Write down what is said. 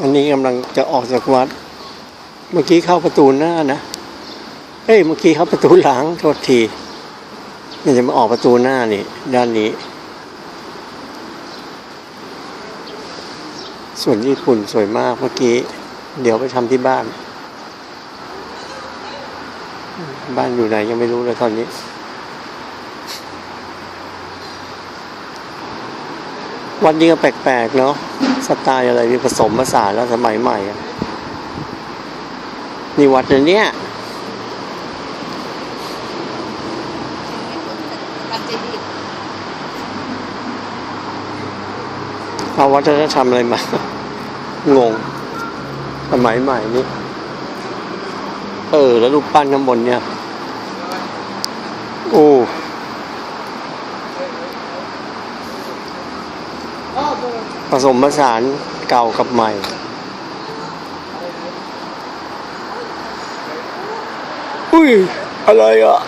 อันนี้กำลังจะออกจากวัด เมื่อกี้เข้าประตูหน้านะ เอ้ยเมื่อกี้เข้าประตูหลังโทษทีนี่จะมาออกประตูหน้านี่ด้านนี้ ส่วนญี่ปุ่นสวยมากเมื่อกี้ เดี๋ยวไปทำที่บ้าน บ้านอยู่ไหนยังไม่รู้เลยตอนนี้วันนี้ก็แปลกๆเนาะ สไตล์อะไรมีผสมผสานแล้วสมัยใหม่นี่วัดเนี่ยเอาวัฒนธรรมอะไรมา งง สมัยใหม่นี่เออ แล้วรูปปั้นข้างบนเนี่ย โอ้ ผสมผสานเก่ากับใหม่ อุ้ยอะไรอะ